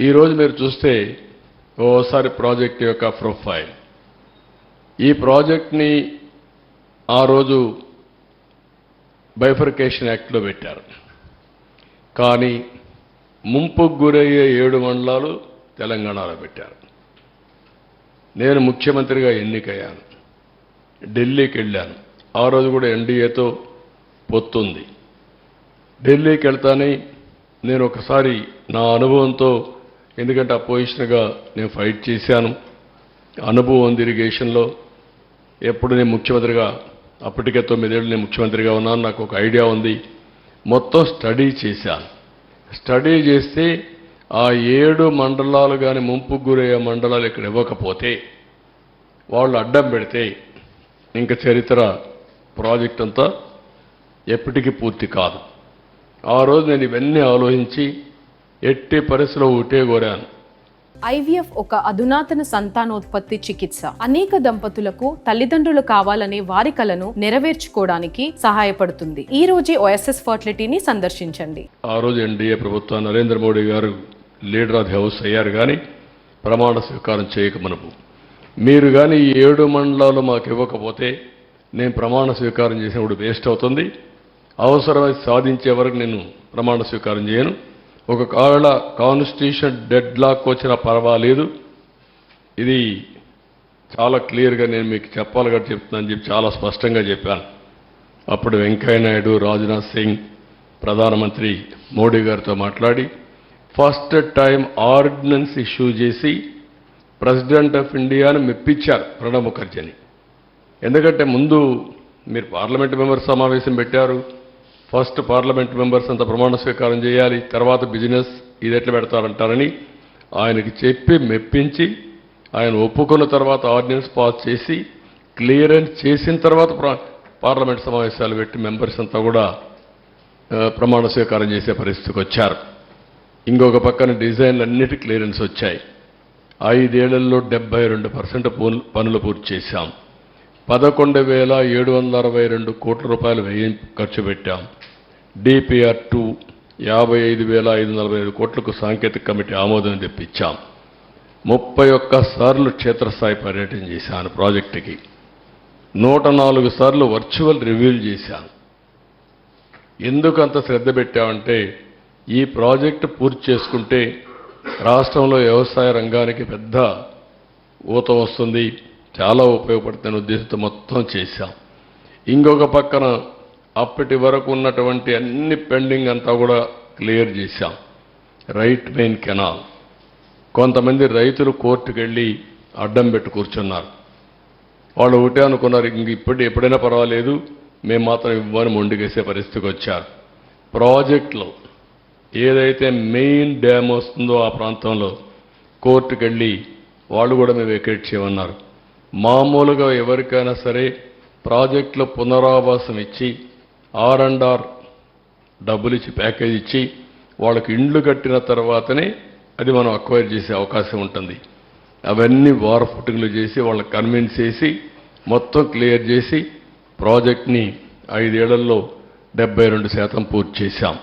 ఈరోజు మీరు చూస్తే ఓసారి ప్రాజెక్ట్ యొక్క ప్రొఫైల్. ఈ ప్రాజెక్ట్ని ఆ రోజు బైఫర్కేషన్ యాక్ట్లో పెట్టారు. కానీ ముంపుకు గురయ్యే ఏడు మండలాలు తెలంగాణలో పెట్టారు. నేను ముఖ్యమంత్రిగా ఎన్నికయ్యాను. ఢిల్లీకి వెళ్ళాను. ఆ రోజు కూడా ఎన్డీఏతో పొత్తుంది ఢిల్లీకి వెళ్తానే నేను ఒకసారి నా అనుభవంతో ఎందుకంటే అపోజిషన్గా పొజిషన్గా నేను ఫైట్ చేశాను. అనుభవం ఉంది ఇరిగేషన్లో ఎప్పుడు నేను ముఖ్యమంత్రిగా అప్పటికే తొమ్మిదేళ్ళు నేను ముఖ్యమంత్రిగా ఉన్నాను. నాకు ఒక ఐడియా ఉంది. మొత్తం స్టడీ చేశాను. స్టడీ చేస్తే ఆ ఏడు మండలాలు కానీ ముంపు గురయ్యే మండలాలు ఇక్కడ ఇవ్వకపోతే వాళ్ళు అడ్డం పెడితే ఇంకా చరిత్ర ప్రాజెక్ట్ అంతా ఎప్పటికీ పూర్తి కాదు. ఆ రోజు నేను ఇవన్నీ ఆలోచించి ఎట్టి పరిస్థితిలో ఒకటే కోరాను ఐవీఎఫ్ ఒక అధునాతన సంతానోత్పత్తి చికిత్స. అనేక దంపతులకు తల్లిదండ్రులు కావాలనే వారి కలను నెరవేర్చుకోవడానికి సహాయపడుతుంది. ఈ రోజే ఓఎస్ఎస్ ఫర్టిలిటీని సందర్శించండి. ఆ రోజు ఎన్డీఏ ప్రభుత్వం నరేంద్ర మోడీ గారు లీడర్ ఆఫ్ ది హౌస్ అయ్యారు కానీ ప్రమాణ స్వీకారం చేయక మనపు మీరు కానీ ఈ ఏడు మండలాలు మాకు ఇవ్వకపోతే నేను ప్రమాణ స్వీకారం చేసినప్పుడు వేస్ట్ అవుతుంది. అవసరమైతే సాధించే వరకు నేను ప్రమాణ స్వీకారం చేయను. ఒకవేళ కాన్స్టిట్యూషన్ డెడ్ లాక్ వచ్చినా పర్వాలేదు. ఇది చాలా క్లియర్గా నేను మీకు చెప్పాలి కాబట్టి చెప్తున్నాను చెప్పి చాలా స్పష్టంగా చెప్పాను. అప్పుడు వెంకయ్యనాయుడు రాజ్నాథ్ సింగ్ ప్రధానమంత్రి మోడీ గారితో మాట్లాడి ఫస్ట్ టైం ఆర్డినెన్స్ ఇష్యూ చేసి ప్రెసిడెంట్ ఆఫ్ ఇండియాను మెప్పించారు ప్రణబ్ ముఖర్జీని. ఎందుకంటే ముందు మీరు పార్లమెంట్ మెంబర్ సమావేశం పెట్టారు. ఫస్ట్ పార్లమెంట్ మెంబర్స్ అంత ప్రమాణ స్వీకారం చేయాలి తర్వాత బిజినెస్ ఇది ఎట్లా పెడతారంటారని ఆయనకి చెప్పి మెప్పించి ఆయన ఒప్పుకున్న తర్వాత ఆర్డినెన్స్ పాస్ చేసి క్లియరెన్స్ చేసిన తర్వాత పార్లమెంట్ సమావేశాలు పెట్టి మెంబర్స్ అంతా కూడా ప్రమాణ స్వీకారం చేసే పరిస్థితికి వచ్చారు. ఇంకొక పక్కన డిజైన్లు అన్నిటి క్లియరెన్స్ వచ్చాయి. ఐదేళ్ళలో డెబ్బై రెండు పర్సెంట్ పనులు పూర్తి చేశాం. పదకొండు వేల ఏడు వందల అరవై రెండు కోట్ల రూపాయలు వ్యయం ఖర్చు పెట్టాం. డిపిఆర్ టూ యాభై ఐదు వేల ఐదు వందల నలభై ఐదు కోట్లకు సాంకేతిక కమిటీ ఆమోదం తెప్పించాం ముప్పై ఒక్క సార్లు క్షేత్రస్థాయి పర్యటన చేశాను ప్రాజెక్టుకి. నూట నాలుగు సార్లు వర్చువల్ రివ్యూలు చేశాను. ఎందుకు అంత శ్రద్ధ పెట్టామంటే ఈ ప్రాజెక్టు పూర్తి చేసుకుంటే రాష్ట్రంలో వ్యవసాయ రంగానికి పెద్ద ఊత వస్తుంది. చాలా ఉపయోగపడుతున్న ఉద్దేశంతో మొత్తం చేశాం. ఇంకొక పక్కన అప్పటి వరకు ఉన్నటువంటి అన్ని పెండింగ్ అంతా కూడా క్లియర్ చేశాం. Right main canal. కొంతమంది రైతులు కోర్టుకు వెళ్ళి అడ్డం పెట్టి కూర్చున్నారు. వాళ్ళు ఒకటే అనుకున్నారు ఇంక ఇప్పుడు ఎప్పుడైనా పర్వాలేదు మేము మాత్రం ఇవ్వని మొండిగేసే పరిస్థితికి వచ్చారు. ప్రాజెక్టులో ఏదైతే మెయిన్ డ్యామ్ వస్తుందో ఆ ప్రాంతంలో కోర్టుకు వెళ్ళి వాళ్ళు కూడా మేము వెకేట్ చేయమన్నారు. మామూలుగా ఎవరికైనా సరే ప్రాజెక్టులో పునరావాసం ఇచ్చి ఆర్ అండ్ ఆర్ డబ్బులు ఇచ్చి ప్యాకేజ్ ఇచ్చి వాళ్ళకి ఇండ్లు కట్టిన తర్వాతనే అది మనం అక్వైర్ చేసే అవకాశం ఉంటుంది. అవన్నీ వార్ ఫుటింగ్లు చేసి వాళ్ళని కన్విన్స్ చేసి మొత్తం క్లియర్ చేసి ప్రాజెక్ట్ని ఐదేళ్ళలో డెబ్బై రెండు శాతం పూర్తి చేశాం.